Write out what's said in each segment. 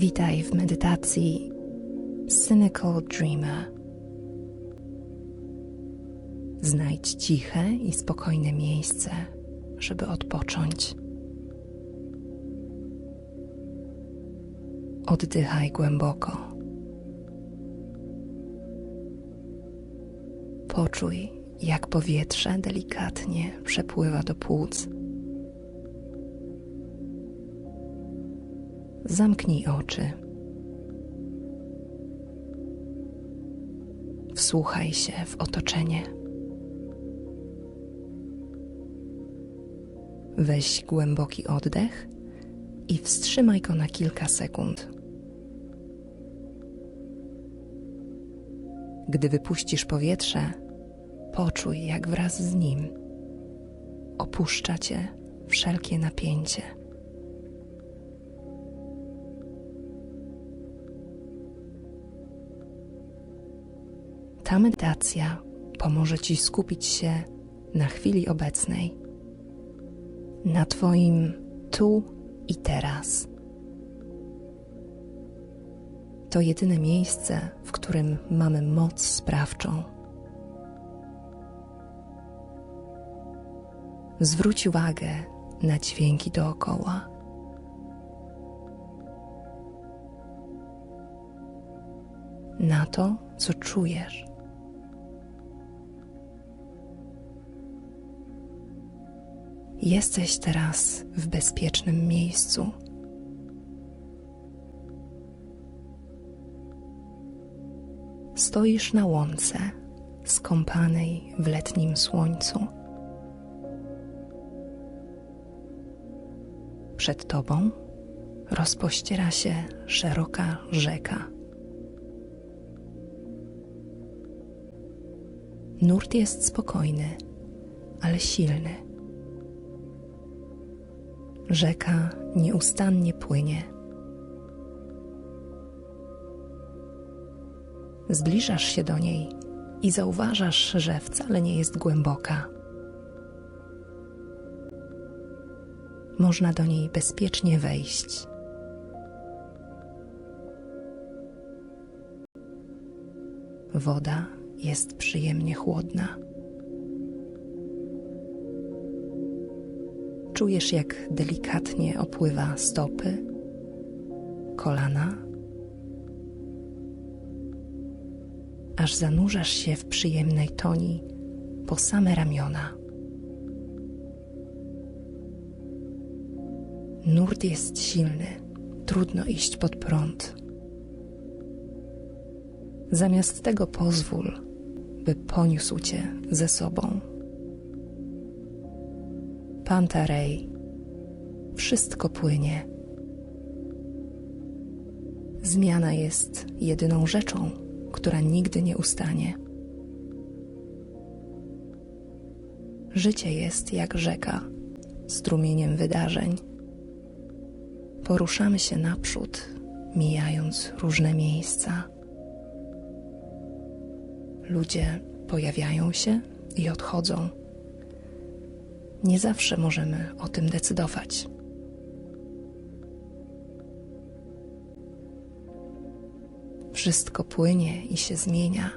Witaj w medytacji Cynical Dreamer. Znajdź ciche i spokojne miejsce, żeby odpocząć. Oddychaj głęboko. Poczuj, jak powietrze delikatnie przepływa do płuc. Zamknij oczy. Wsłuchaj się w otoczenie. Weź głęboki oddech i wstrzymaj go na kilka sekund. Gdy wypuścisz powietrze, poczuj, jak wraz z nim opuszcza cię wszelkie napięcie. Ta medytacja pomoże Ci skupić się na chwili obecnej, na Twoim tu i teraz. To jedyne miejsce, w którym mamy moc sprawczą. Zwróć uwagę na dźwięki dookoła. Na to, co czujesz. Jesteś teraz w bezpiecznym miejscu. Stoisz na łące, skąpanej w letnim słońcu. Przed tobą rozpościera się szeroka rzeka. Nurt jest spokojny, ale silny. Rzeka nieustannie płynie. Zbliżasz się do niej i zauważasz, że wcale nie jest głęboka. Można do niej bezpiecznie wejść. Woda jest przyjemnie chłodna. Czujesz, jak delikatnie opływa stopy, kolana, aż zanurzasz się w przyjemnej toni po same ramiona. Nurt jest silny, trudno iść pod prąd. Zamiast tego pozwól, by poniósł cię ze sobą. Pantarej, wszystko płynie. Zmiana jest jedyną rzeczą, która nigdy nie ustanie. Życie jest jak rzeka, strumieniem wydarzeń. Poruszamy się naprzód, mijając różne miejsca. Ludzie pojawiają się i odchodzą. Nie zawsze możemy o tym decydować. Wszystko płynie i się zmienia,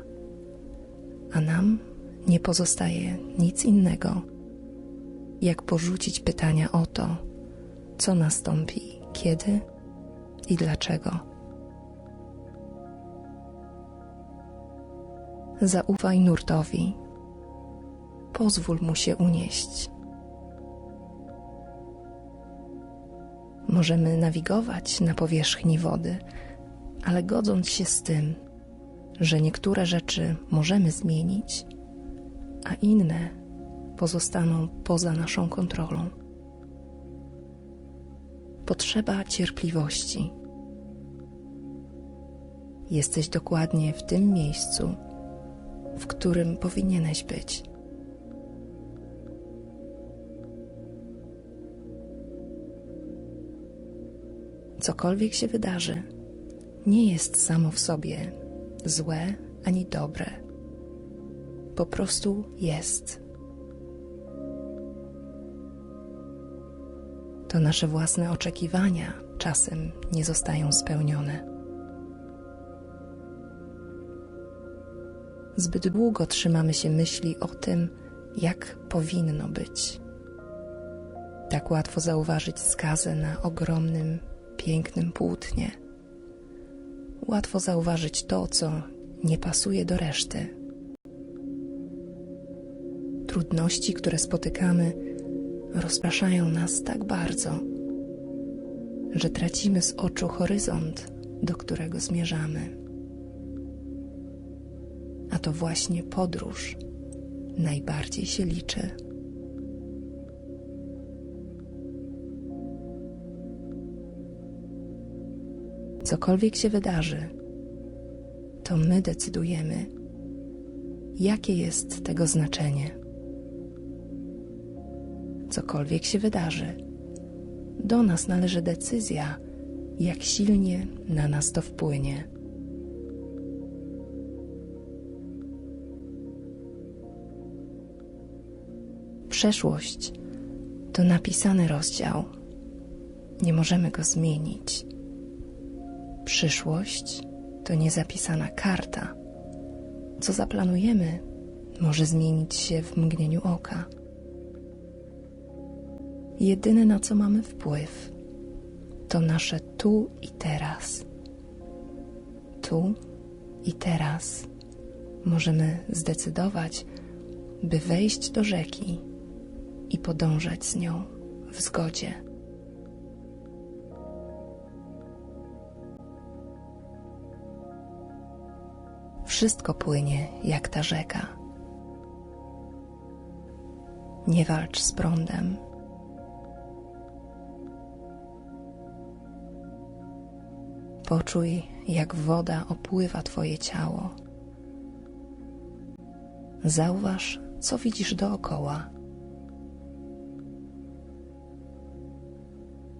a nam nie pozostaje nic innego, jak porzucić pytania o to, co nastąpi, kiedy i dlaczego. Zaufaj nurtowi, pozwól mu się unieść. Możemy nawigować na powierzchni wody, ale godząc się z tym, że niektóre rzeczy możemy zmienić, a inne pozostaną poza naszą kontrolą. Potrzeba cierpliwości. Jesteś dokładnie w tym miejscu, w którym powinieneś być. Cokolwiek się wydarzy, nie jest samo w sobie złe ani dobre. Po prostu jest. To nasze własne oczekiwania czasem nie zostają spełnione. Zbyt długo trzymamy się myśli o tym, jak powinno być. Tak łatwo zauważyć skazę na ogromnym, pięknym płótnie. Łatwo zauważyć to, co nie pasuje do reszty. Trudności, które spotykamy, rozpraszają nas tak bardzo, że tracimy z oczu horyzont, do którego zmierzamy. A to właśnie podróż najbardziej się liczy. Cokolwiek się wydarzy, to my decydujemy, jakie jest tego znaczenie. Cokolwiek się wydarzy, do nas należy decyzja, jak silnie na nas to wpłynie. Przeszłość to napisany rozdział. Nie możemy go zmienić. Przyszłość to niezapisana karta. Co zaplanujemy, może zmienić się w mgnieniu oka. Jedyne na co mamy wpływ, to nasze tu i teraz. Tu i teraz możemy zdecydować, by wejść do rzeki i podążać z nią w zgodzie. Wszystko płynie jak ta rzeka. Nie walcz z prądem. Poczuj, jak woda opływa Twoje ciało. Zauważ, co widzisz dookoła.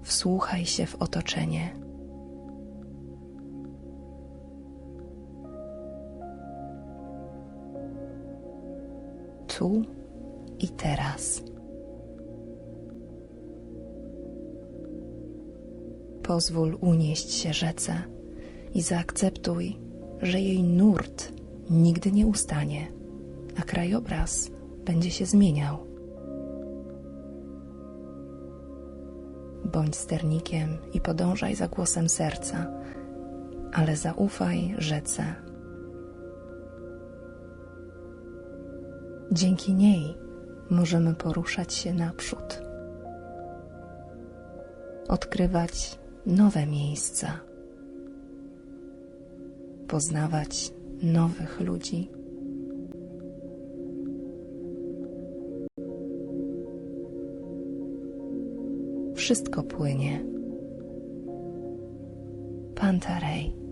Wsłuchaj się w otoczenie. Tu i teraz. Pozwól unieść się rzece i zaakceptuj, że jej nurt nigdy nie ustanie, a krajobraz będzie się zmieniał. Bądź sternikiem i podążaj za głosem serca, ale zaufaj rzece. Dzięki niej możemy poruszać się naprzód, odkrywać nowe miejsca, poznawać nowych ludzi. Wszystko płynie. Pantarej.